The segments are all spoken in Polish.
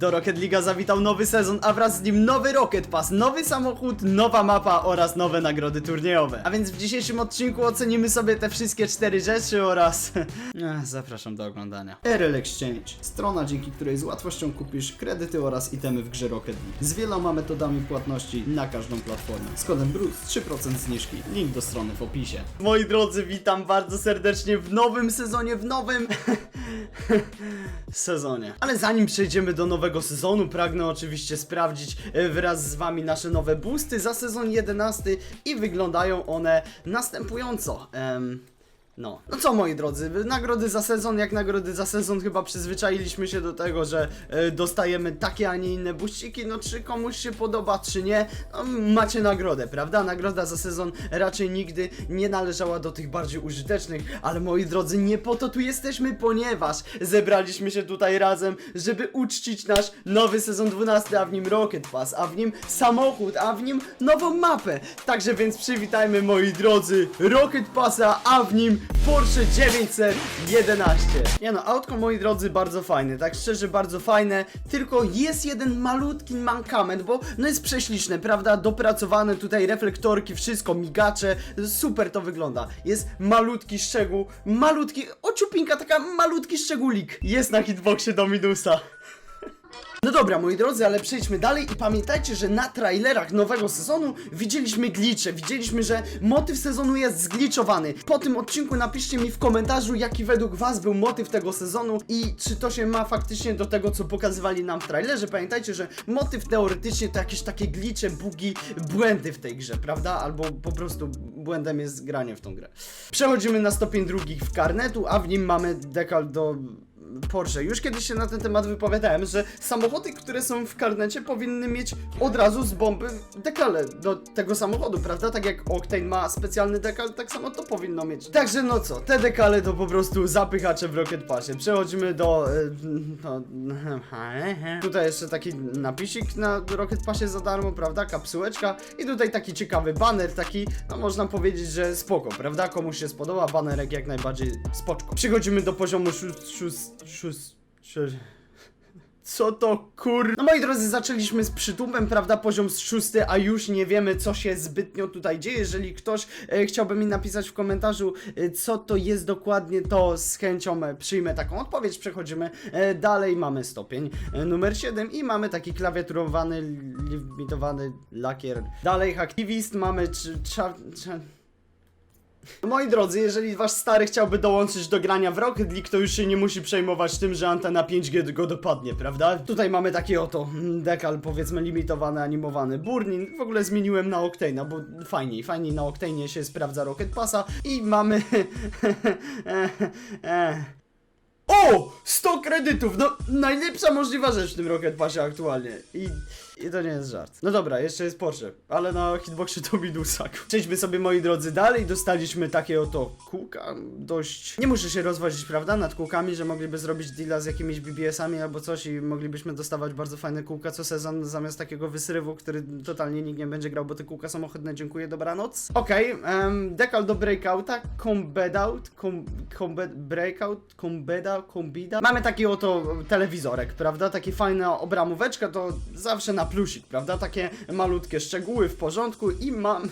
Do Rocket League'a zawitał nowy sezon, a wraz z nim nowy Rocket Pass, nowy samochód, nowa mapa oraz nowe nagrody turniejowe. A więc w dzisiejszym odcinku ocenimy sobie te wszystkie cztery rzeczy oraz... Zapraszam do oglądania. RL Exchange. Strona, dzięki której z łatwością kupisz kredyty oraz itemy w grze Rocket League. Z wieloma metodami płatności na każdą platformę. Z kodem BRUCE 3% zniżki. Link do strony w opisie. Moi drodzy, witam bardzo serdecznie w nowym sezonie, w nowym... sezonie. Ale zanim przejdziemy do nowego sezonu, pragnę oczywiście sprawdzić e, wraz z wami nasze nowe boosty za sezon 11 i wyglądają one następująco. Em, no. No co moi drodzy, nagrody za sezon, jak nagrody za sezon chyba przyzwyczailiśmy się do tego, że e, dostajemy takie, a nie inne buściki, no czy komuś się podoba, czy nie, no, macie nagrodę, prawda? Nagroda za sezon raczej nigdy nie należała do tych bardziej użytecznych, ale moi drodzy, nie po to tu jesteśmy, ponieważ zebraliśmy się tutaj razem, żeby uczcić nasz nowy sezon 12, a w nim Rocket Pass, a w nim samochód, a w nim nową mapę. Także więc przywitajmy moi drodzy Rocket Passa, a w nim Porsche 911. Nie no, autko moi drodzy bardzo fajne, tak szczerze bardzo fajne, tylko jest jeden malutki mankament, bo no jest prześliczne, prawda? Dopracowane tutaj reflektorki, wszystko, migacze, super to wygląda. Jest malutki szczegół, malutki, ociupinka, taka malutki szczególik. Jest na hitboxie Dominusa. No dobra, moi drodzy, ale przejdźmy dalej i pamiętajcie, że na trailerach nowego sezonu widzieliśmy glicze, widzieliśmy, że motyw sezonu jest zgliczowany. Po tym odcinku napiszcie mi w komentarzu, jaki według was był motyw tego sezonu i czy to się ma faktycznie do tego, co pokazywali nam w trailerze. Pamiętajcie, że motyw teoretycznie to jakieś takie glicze, bugi, błędy w tej grze, prawda? Albo po prostu błędem jest granie w tą grę. Przechodzimy na stopień drugi w karnetu, a w nim mamy dekal do Porsche. Już kiedyś się na ten temat wypowiadałem, że samochody, które są w karnecie powinny mieć od razu z bomby dekale do tego samochodu, prawda? Tak jak Octane ma specjalny dekal, tak samo to powinno mieć. Także no co, te dekale to po prostu zapychacze w Rocket Passie. Przechodzimy do... e, No, tutaj jeszcze taki napisik na Rocket Passie za darmo, prawda? Kapsułeczka i tutaj taki ciekawy baner, taki, no można powiedzieć, że spoko, prawda? Komuś się spodoba, banerek jak najbardziej spoczko. Przechodzimy do poziomu szóst... szóst... Co to kur... No moi drodzy, zaczęliśmy z przytupem, prawda, poziom z szósty, a już nie wiemy, co się zbytnio tutaj dzieje. Jeżeli ktoś e, chciałby mi napisać w komentarzu, e, co to jest dokładnie, to z chęcią e, przyjmę taką odpowiedź. Przechodzimy e, dalej, mamy stopień e, numer 7 i mamy taki klawiaturowany, limitowany lakier. Dalej, aktywist, mamy... Moi drodzy, jeżeli wasz stary chciałby dołączyć do grania w Rocket League, to już się nie musi przejmować tym, że antena 5G go dopadnie, prawda? Tutaj mamy taki oto mm, dekal, powiedzmy limitowany, animowany burnin. W ogóle zmieniłem na Octane'a, bo fajniej, fajniej na Octane'ie się sprawdza Rocket Passa. I mamy... O! 100 kredytów! No, najlepsza możliwa rzecz w tym Rocket Passie aktualnie. I, I to nie jest żart. No dobra, jeszcze jest Porsche, ale na hitboxie to minusak. Przejdźmy sobie, moi drodzy, dalej. Dostaliśmy takie oto kółka, dość... Nie muszę się rozwodzić, prawda, nad kółkami, że mogliby zrobić deala z jakimiś BBS-ami albo coś i moglibyśmy dostawać bardzo fajne kółka co sezon, zamiast takiego wysrywu, który totalnie nikt nie będzie grał, bo te kółka są ohydne. Dziękuję, dobranoc. Okej, em, dekal do breakouta, combat out, com, breakout, combeda, combida. Mamy taki oto telewizorek, prawda? Taki fajna obramóweczka, to zawsze na plusik, prawda? Takie malutkie szczegóły w porządku i mamy...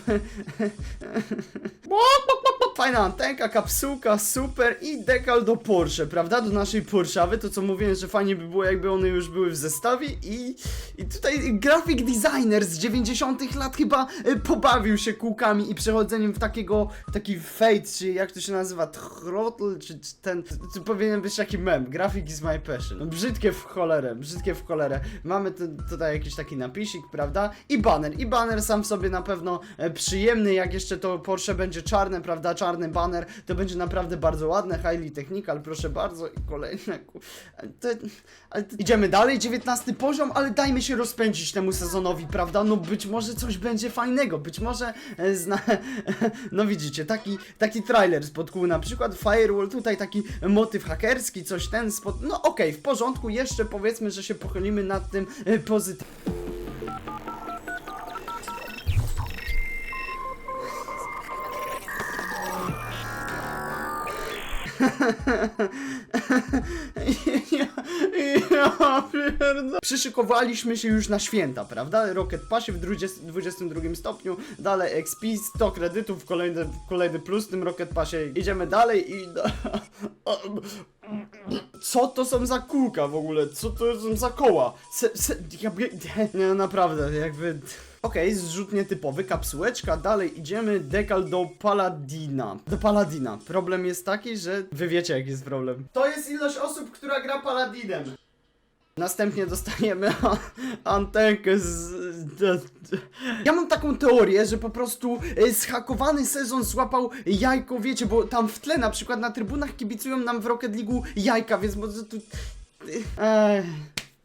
Fajna antenka, kapsułka, super i dekal do Porsche, prawda? Do naszej Porschawy, to co mówiłem, że fajnie by było jakby one już były w zestawie i, i tutaj graphic designer z 90 lat chyba y, pobawił się kółkami i przechodzeniem w takiego, taki fade, czy jak to się nazywa, throttle, czy, czy ten, to powinien być taki mem, graphic is my passion. No, brzydkie w cholerę, brzydkie w cholerę. Mamy tu, tutaj jakiś taki napisik, prawda? I banner, i banner sam w sobie na pewno e, przyjemny, jak jeszcze to Porsche będzie czarne, prawda? Czarny banner, to będzie naprawdę bardzo ładne, highly technical, proszę bardzo. I kolejne, ale to. Idziemy dalej, 19 poziom, ale dajmy się rozpędzić temu sezonowi, prawda? No być może coś będzie fajnego, być może e, zna... No widzicie, taki, taki trailer spod kół, na przykład Firewall, tutaj taki motyw hakerski, coś ten spod... No okej, w porządku, jeszcze powiedzmy, że się pochylimy nad tym e, pozytywnie. Ja, ja pierdolę. Przyszykowaliśmy się już na święta, prawda? Rocket Passie w 20, 22 stopniu, dalej XP, 100 kredytów, kolejny, kolejny plus w tym Rocket Passie. Idziemy dalej i... Co to są za kółka w ogóle? Co to są za koła? Se, se, ja, nie, naprawdę, jakby... Okej, zrzut nietypowy, kapsułeczka, dalej idziemy, dekal do Paladina. Do Paladina. Problem jest taki, że wy wiecie jaki jest problem. To jest ilość osób, która gra Paladinem. Następnie dostajemy a- antenkę z... Ja mam taką teorię, że po prostu e, zhakowany sezon złapał jajko, wiecie, bo tam w tle na przykład na trybunach kibicują nam w Rocket League'u jajka, więc może tu... Ech,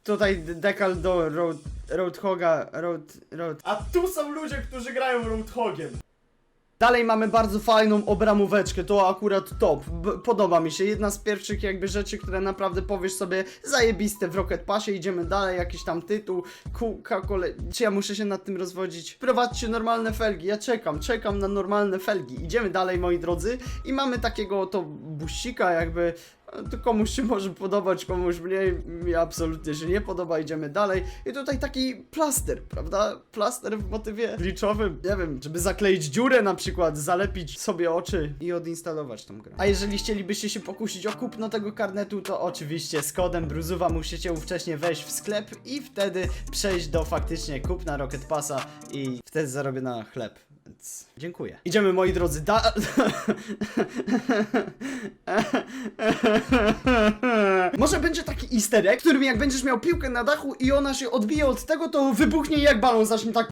tutaj dekal do Road, Roadhoga, Road, Road... A tu są ludzie, którzy grają Roadhogiem. Dalej mamy bardzo fajną obramóweczkę, to akurat top, B podoba mi się, jedna z pierwszych jakby rzeczy, które naprawdę powiesz sobie zajebiste w Rocket Passie, idziemy dalej, jakiś tam tytuł, kółka kolej, czy ja muszę się nad tym rozwodzić? Prowadźcie normalne felgi, ja czekam, czekam na normalne felgi, idziemy dalej moi drodzy i mamy takiego oto busika jakby, to komuś się może podobać, komuś mniej, mi absolutnie się nie podoba, idziemy dalej. I tutaj taki plaster, prawda? Plaster w motywie liczowym, nie wiem, żeby zakleić dziurę na przykład, zalepić sobie oczy i odinstalować tą grę. A jeżeli chcielibyście się pokusić o kupno tego karnetu, to oczywiście z kodem Bruzuwa musicie ówcześnie wejść w sklep i wtedy przejść do faktycznie kupna Rocket Passa i wtedy zarobię na chleb. Więc dziękuję. Idziemy moi drodzy, da... Może będzie taki easter egg, w którym jak będziesz miał piłkę na dachu i ona się odbije od tego, to wybuchnie i jak balon zacznie tak...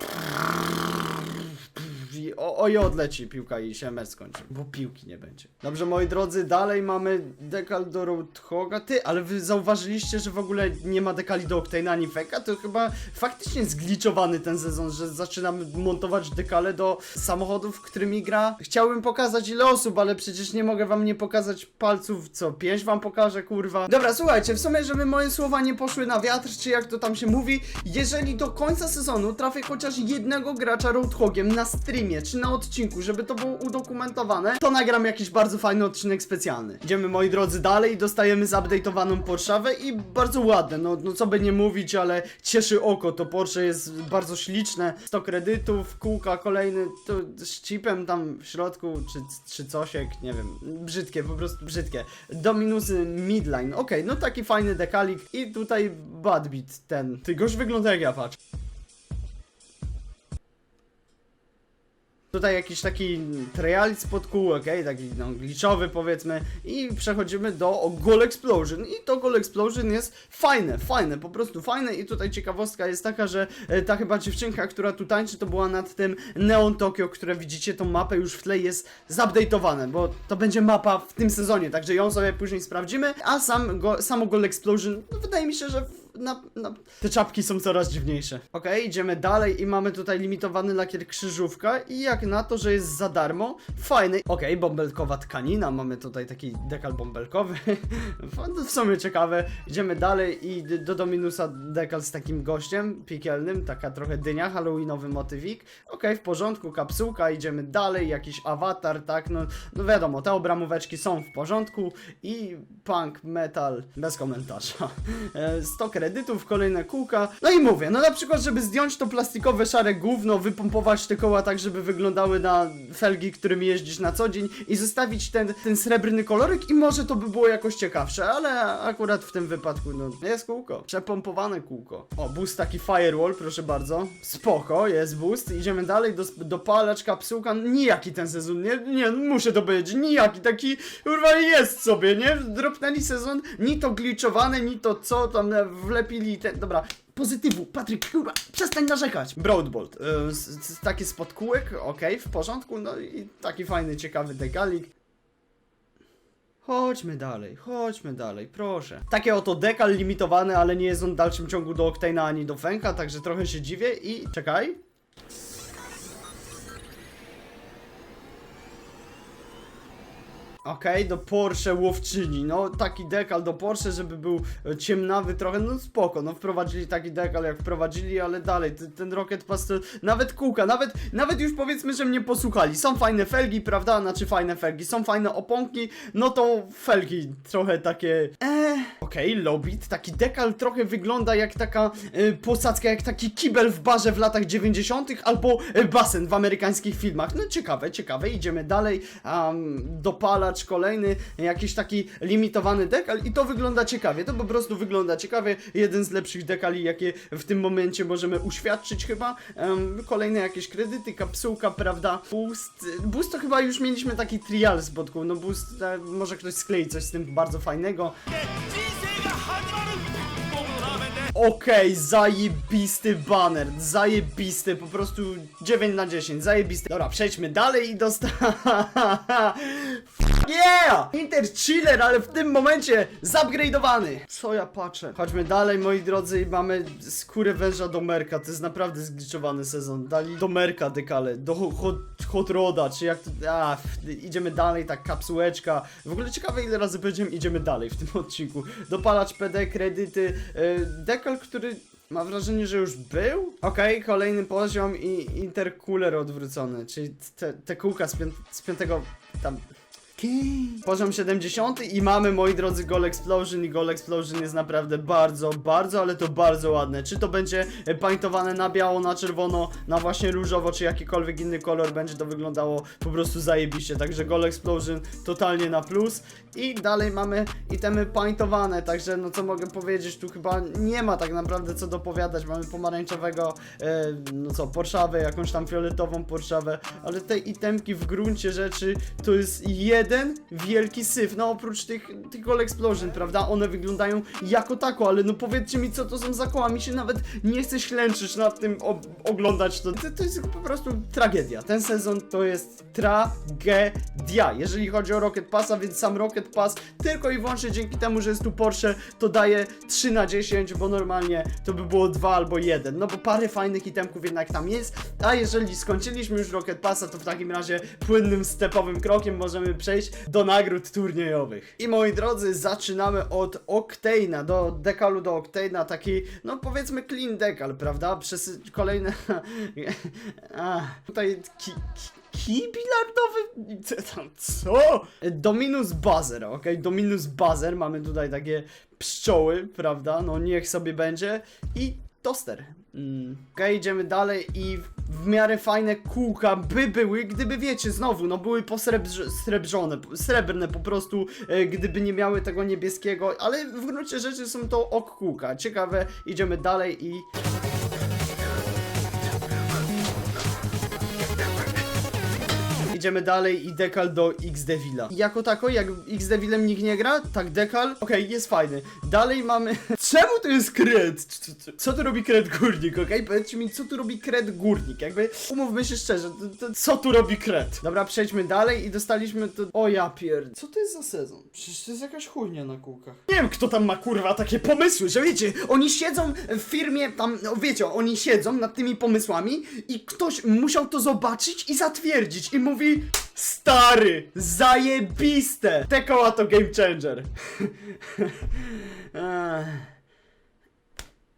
O, o i odleci piłka i się mecz skończy, bo piłki nie będzie. Dobrze, moi drodzy, dalej mamy dekal do Roadhoga. Ty, ale wy zauważyliście, że w ogóle nie ma dekali do Octane'a ani Feka? To chyba faktycznie zgliczowany ten sezon, że zaczynamy montować dekale do samochodów, którymi gra. Chciałbym pokazać ile osób, ale przecież nie mogę wam nie pokazać palców, co? Pięć wam pokażę, kurwa. Dobra, słuchajcie, w sumie, żeby moje słowa nie poszły na wiatr, czy jak to tam się mówi, jeżeli do końca sezonu trafię chociaż jednego gracza Roadhogiem na streamie, czy na odcinku, żeby to było udokumentowane, to nagram jakiś bardzo fajny odcinek specjalny. Idziemy, moi drodzy, dalej i dostajemy zupdate'owaną Porszawę i bardzo ładne, no, no co by nie mówić, ale cieszy oko, to Porsche jest bardzo śliczne, 100 kredytów, kółka kolejny, to z chipem tam w środku, czy, czy cosiek, nie wiem, brzydkie, po prostu brzydkie. Do minusy midline, okej, no taki fajny dekalik i tutaj badbit ten, ty goś wygląda jak ja, patrz. Tutaj jakiś taki trial spod kół, okej, taki no, glitchowy powiedzmy i przechodzimy do Goal Explosion. I to Goal Explosion jest fajne, fajne, po prostu fajne. I tutaj ciekawostka jest taka, że e, ta chyba dziewczynka, która tu tańczy, to była nad tym Neon Tokyo, które widzicie tą mapę już w tle jest zupdate'owane, bo to będzie mapa w tym sezonie, także ją sobie później sprawdzimy, a sam go, samo Goal Explosion, no, wydaje mi się, że na, na... Te czapki są coraz dziwniejsze. Okej, idziemy dalej i mamy tutaj limitowany lakier krzyżówka i jak na to, że jest za darmo, fajny. Okej, bąbelkowa tkanina, mamy tutaj taki dekal bąbelkowy. w sumie ciekawe. Idziemy dalej i do Dominusa dekal z takim gościem piekielnym, taka trochę dynia, halloweenowy motywik. Okej, w porządku, kapsułka, idziemy dalej, jakiś awatar, tak, no, no wiadomo, te obramóweczki są w porządku i punk, metal, bez komentarza. E, 100 kredytów, kolejne kółka. No i mówię, no na przykład, żeby zdjąć to plastikowe szare gówno, wypompować te koła tak, żeby wyglądały na felgi, którymi jeździsz na co dzień i zostawić ten, ten srebrny kolorek i może to by było jakoś ciekawsze, ale akurat w tym wypadku, no, jest kółko. Przepompowane kółko. O, boost taki firewall, proszę bardzo. Spoko, jest boost. Idziemy dalej, do, dopalacz, kapsułka. Nijaki ten sezon, nie, nie, muszę to powiedzieć, nijaki, taki, kurwa, jest sobie, nie? Dropnęli sezon, ni to glitchowane, ni to co, tam e, wlepili ten, dobra. Pozytywu, Patryk, kurwa, przestań narzekać. Broadbolt, y, taki spod kółek, okej, w porządku, no i taki fajny, ciekawy dekalik. Chodźmy dalej, chodźmy dalej, proszę. Takie oto dekal limitowany, ale nie jest on w dalszym ciągu do Octane'a ani do Fenka, także trochę się dziwię i... Czekaj. Okej, do Porsche łowczyni. No, taki dekal do Porsche, żeby był e, ciemnawy trochę, no spoko. No, wprowadzili taki dekal, jak wprowadzili, ale dalej, ten, ten Rocket Pass to nawet kółka, nawet, nawet już powiedzmy, że mnie posłuchali. Są fajne felgi, prawda? Znaczy fajne felgi, są fajne oponki, no to felgi trochę takie. Eee. Okej, Lobit, taki dekal trochę wygląda jak taka e, posadzka, jak taki kibel w barze w latach 90. albo e, basen w amerykańskich filmach. No ciekawe, ciekawe, idziemy dalej. Um, dopalacz kolejny, jakiś taki limitowany dekal i to wygląda ciekawie. To po prostu wygląda ciekawie. Jeden z lepszych dekali, jakie w tym momencie możemy uświadczyć chyba. Em, kolejne jakieś kredyty, kapsułka, prawda? Boost. Boost to chyba już mieliśmy taki trial z bodką. No boost, e, może ktoś sklei coś z tym bardzo fajnego. Okej, okay, zajebisty banner, zajebisty, po prostu 9 na 10, zajebisty. Dobra, przejdźmy dalej i dostałem Yeah! Inter Chiller, ale w tym momencie zupgrade'owany. Co ja patrzę? Chodźmy dalej, moi drodzy, i mamy skórę węża do Merka. To jest naprawdę zgliczowany sezon. Dali do Merka dekale, do Hot, hot Roda, czy jak to... A, idziemy dalej, tak kapsułeczka. W ogóle ciekawe ile razy będziemy idziemy dalej w tym odcinku. Dopalacz PD, kredyty, yy, dekal, który... Mam wrażenie, że już był? Okej, kolejny poziom i intercooler odwrócony, czyli te, te kółka z, pię z piątego tam... Poziom 70 i mamy, moi drodzy, Goal Explosion i Goal Explosion jest naprawdę bardzo, bardzo, ale to bardzo ładne. Czy to będzie paintowane na biało, na czerwono, na właśnie różowo, czy jakikolwiek inny kolor, będzie to wyglądało po prostu zajebiście. Także Goal Explosion totalnie na plus. I dalej mamy itemy paintowane, także no co mogę powiedzieć, tu chyba nie ma tak naprawdę co dopowiadać. Mamy pomarańczowego, e, no co, Porszawę, jakąś tam fioletową Porszawę, ale te itemki w gruncie rzeczy to jest jeden wielki syf, no oprócz tych, tych Goal Explosion, prawda? One wyglądają jako tako, ale no powiedzcie mi co to są za koła, mi się nawet nie chce ślęczyć nad tym oglądać to. to. To jest po prostu tragedia. Ten sezon to jest tragedia, jeżeli chodzi o Rocket Passa, więc sam Rocket Pass tylko i wyłącznie dzięki temu, że jest tu Porsche, to daje 3 na 10, bo normalnie to by było 2 albo 1, no bo parę fajnych itemków jednak tam jest, a jeżeli skończyliśmy już Rocket Passa, to w takim razie płynnym, stepowym krokiem możemy przejść do nagród turniejowych. I moi drodzy, zaczynamy od Octane'a, do dekalu do Octane'a, taki, no powiedzmy clean dekal, prawda? Przez kolejne... a, tutaj ki, ki? Co co? Dominus Buzzer, ok? Dominus Buzzer, mamy tutaj takie pszczoły, prawda? No niech sobie będzie. I toster. Mm. Okej, idziemy dalej i w, miarę fajne kółka by były, gdyby wiecie, znowu, no były posrebrzone, srebrne po prostu, e, gdyby nie miały tego niebieskiego, ale w gruncie rzeczy są to ok kółka. Ciekawe, idziemy dalej i... Idziemy dalej i dekal do X-Devila. Jako tako, jak X-Devilem nikt nie gra, tak dekal, okej, jest fajny. Dalej mamy... Czemu tu jest kred? Co tu robi kred górnik, okej? Powiedzcie mi, co tu robi kred górnik? Jakby, umówmy się szczerze, to, to, co tu robi kred? Dobra, przejdźmy dalej i dostaliśmy to... O ja pierd... Co to jest za sezon? Przecież to jest jakaś chujnia na kółkach. Nie wiem, kto tam ma kurwa takie pomysły, że wiecie, oni siedzą w firmie, tam, no wiecie, oni siedzą nad tymi pomysłami i ktoś musiał to zobaczyć i zatwierdzić i mówi Stary, zajebiste! Te koła to game changer.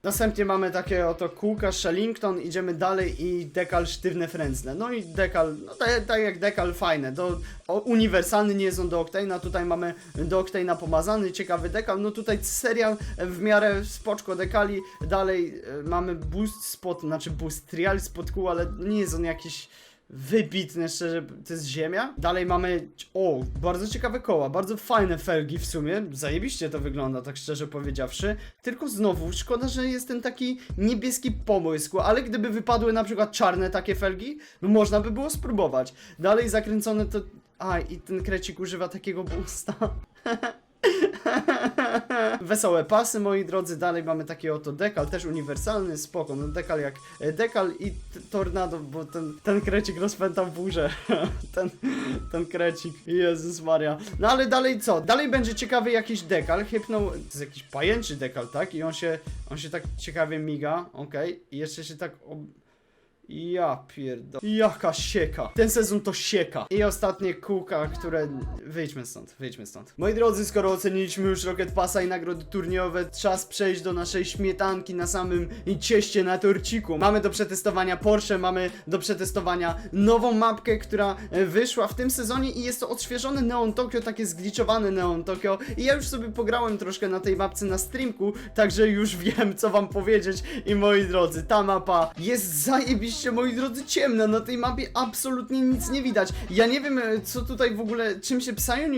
Następnie mamy takie oto kółka Shellington, idziemy dalej i dekal sztywne frędzne. No i dekal, no tak, tak jak dekal fajne, to o, uniwersalny nie jest on do Octane'a, tutaj mamy do Octane'a pomazany, ciekawy dekal, no tutaj seria w miarę spoczko dekali, dalej e, mamy boost spot, znaczy boost trial spot kół, ale nie jest on jakiś wybitny, szczerze, to jest ziemia. Dalej mamy, o, bardzo ciekawe koła, bardzo fajne felgi w sumie, zajebiście to wygląda, tak szczerze powiedziawszy. Tylko znowu, szkoda, że jest ten taki niebieski pomysł, ale gdyby wypadły na przykład czarne takie felgi, no można by było spróbować. Dalej zakręcone to... A, i ten krecik używa takiego boosta. Wesołe pasy, moi drodzy. Dalej mamy taki oto dekal, też uniwersalny, spoko. No dekal jak e, dekal i tornado, bo ten, ten krecik rozpętał burzę. ten, ten krecik. Jezus Maria. No ale dalej co? Dalej będzie ciekawy jakiś dekal. Hypnął, jest jakiś pajęczy dekal, tak? I on się, on się tak ciekawie miga, okej. I jeszcze się tak... Ob... Ja pierdolę. Jaka sieka. Ten sezon to sieka. I ostatnie kółka, które... Wyjdźmy stąd, wyjdźmy stąd. Moi drodzy, skoro oceniliśmy już Rocket Passa i nagrody turniejowe, czas przejść do naszej śmietanki na samym cieście na torciku. Mamy do przetestowania Porsche, mamy do przetestowania nową mapkę, która e, wyszła w tym sezonie i jest to odświeżony Neon Tokyo, takie zgliczowane Neon Tokyo. I ja już sobie pograłem troszkę na tej mapce na streamku, także już wiem, co wam powiedzieć. I moi drodzy, ta mapa jest zajebiście, moi drodzy, ciemna. Na tej mapie absolutnie nic nie widać. Ja nie wiem, e, co tutaj w ogóle, czym się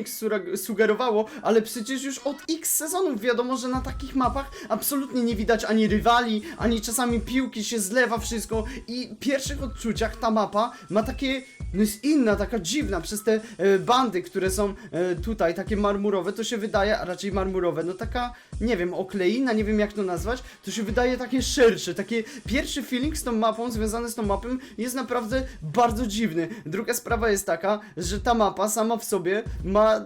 sura- sugerowało, ale przecież już od x sezonów wiadomo, że na takich mapach absolutnie nie widać ani rywali, ani czasami piłki się zlewa wszystko. I w pierwszych odczuciach ta mapa ma takie no jest inna, taka dziwna, przez te e, bandy, które są e, tutaj, takie marmurowe, to się wydaje, a raczej marmurowe, no taka, nie wiem, okleina, nie wiem jak to nazwać, to się wydaje takie szersze, takie pierwszy feeling z tą mapą, związany z tą mapą jest naprawdę bardzo dziwny. Druga sprawa jest taka, że ta mapa sama w sobie ma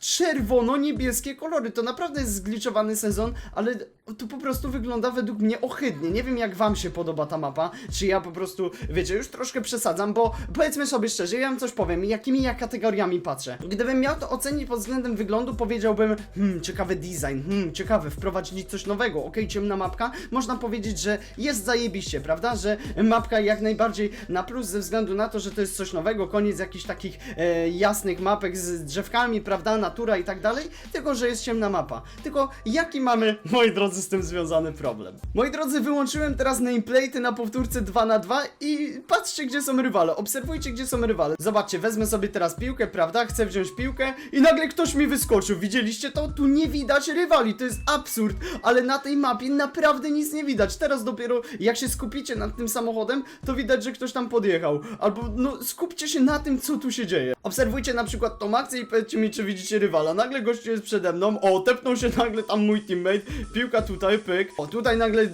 czerwono-niebieskie kolory. To naprawdę jest zgliczowany sezon, ale to po prostu wygląda według mnie ohydnie. Nie wiem jak wam się podoba ta mapa, czy ja po prostu, wiecie, już troszkę przesadzam, bo powiedzmy sobie szczerze, ja wam coś powiem, jakimi ja kategoriami patrzę. Gdybym miał to ocenić pod względem wyglądu, powiedziałbym, hmm, ciekawy design, hmm, ciekawy, wprowadzili coś nowego, okej, ciemna mapka, można powiedzieć, że jest zajebiście, prawda, że mapka jak najbardziej na plus ze względu na to, że to jest coś nowego, koniec jakichś takich e, jasnych mapek z drzewkami, prawda, natura i tak dalej, tylko że jest ciemna mapa. Tylko jaki mamy, moi drodzy, z tym związany problem? Moi drodzy, wyłączyłem teraz nameplate'y na powtórce 2 na 2 i patrzcie, gdzie są rywale, obserwujcie, gdzie są rywale. Zobaczcie, wezmę sobie teraz piłkę, prawda, chcę wziąć piłkę i nagle ktoś mi wyskoczył, widzieliście to? Tu nie widać rywali, to jest absurd, ale na tej mapie naprawdę nic nie widać. Teraz dopiero jak się skupicie nad tym samochodem, to widać, że ktoś tam podjechał. Albo no skupcie się na tym, co tu się dzieje. Obserwujcie na przykład tą akcję i powiedzcie mi, czy widzicie rywala. Nagle gościu jest przede mną, o, tepnął się nagle tam mój teammate, piłka tutaj, pyk. O, tutaj nagle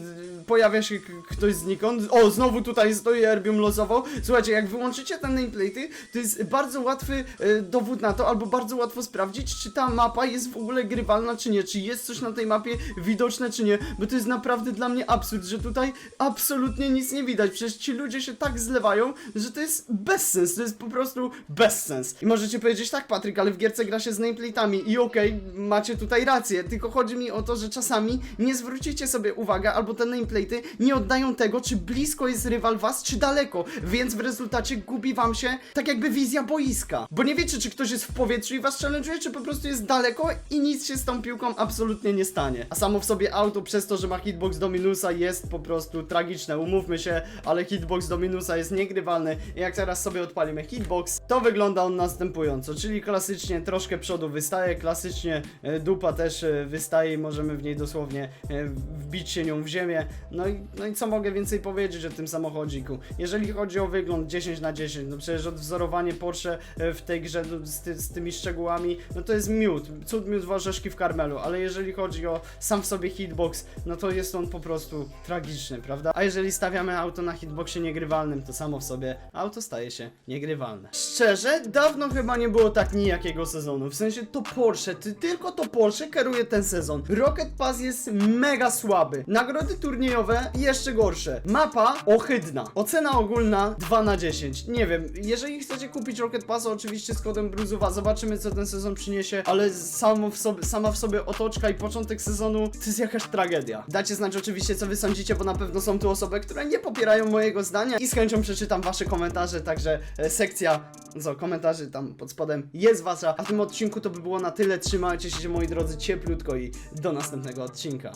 pojawia się ktoś znikąd. O, znowu tutaj stoi Erbium losowo. Słuchajcie, jak wyłączycie te nameplate'y, to jest bardzo łatwy e, dowód na to, albo bardzo łatwo sprawdzić, czy ta mapa jest w ogóle grywalna, czy nie, czy jest coś na tej mapie widoczne, czy nie, bo to jest naprawdę dla mnie absurd, że tutaj absolutnie nic nie widać. Przecież ci ludzie się tak zlewają, że to jest bezsens, to jest po prostu bezsens. I możecie powiedzieć, tak Patryk, ale w gierce gra się z nameplate'ami i okej, macie tutaj rację, tylko chodzi mi o to, że czasami nie zwrócicie sobie uwagę, albo te nameplate'y nie oddają tego, czy blisko jest rywal was, czy daleko, więc w rezultacie gubi wam się tak jakby wizja boiska. Bo nie wiecie, czy ktoś jest w powietrzu i was challenge'uje, czy po prostu jest daleko i nic się z tą piłką absolutnie nie stanie. A samo w sobie auto przez to, że ma hitbox do minusa jest po prostu tragiczne, umówmy się, ale hitbox do minusa jest niegrywalny i jak teraz sobie odpalimy hitbox, to wygląda on następująco, czyli klasycznie troszkę przodu wystaje, klasycznie e, dupa też e, wystaje i możemy w niej dosłownie e, wbić się nią w ziemię. No i, no i co mogę więcej powiedzieć o tym samochodziku? Jeżeli chodzi o wygląd 10 na 10, no przecież odwzorowanie Porsche e, w tej grze no, z, ty, z tymi szczegółami, no to jest miód, cud miód warzeszki w karmelu, ale jeżeli chodzi o sam w sobie hitbox, no to jest on po prostu tragiczny, prawda? A jeżeli stawiamy auto na hitboxie niegrywalnym, to samo w sobie auto staje się niegrywalne. Szczerze, dawno chyba nie było tak nijakiego sezonu, w sensie to Porsche, ty, tylko to Porsche kieruje ten sezon. Rocket Pass jest mega słaby, nagrody turniejowe jeszcze gorsze, mapa ohydna, ocena ogólna 2 na 10. Nie wiem, jeżeli chcecie kupić Rocket Passa oczywiście z kodem Bruzuwa, zobaczymy co ten sezon przyniesie, ale samo w sobie, sama w sobie otoczka i początek sezonu to jest jakaś tragedia. Dajcie znać oczywiście co wy sądzicie, bo na pewno są tu osoby, które nie popierają mojego zdania i z chęcią przeczytam wasze komentarze, także e, sekcja co, komentarzy tam pod spodem jest wasza, a w tym odcinku to by było na tyle, trzymajcie się moi drodzy cieplutko i do następnego odcinka.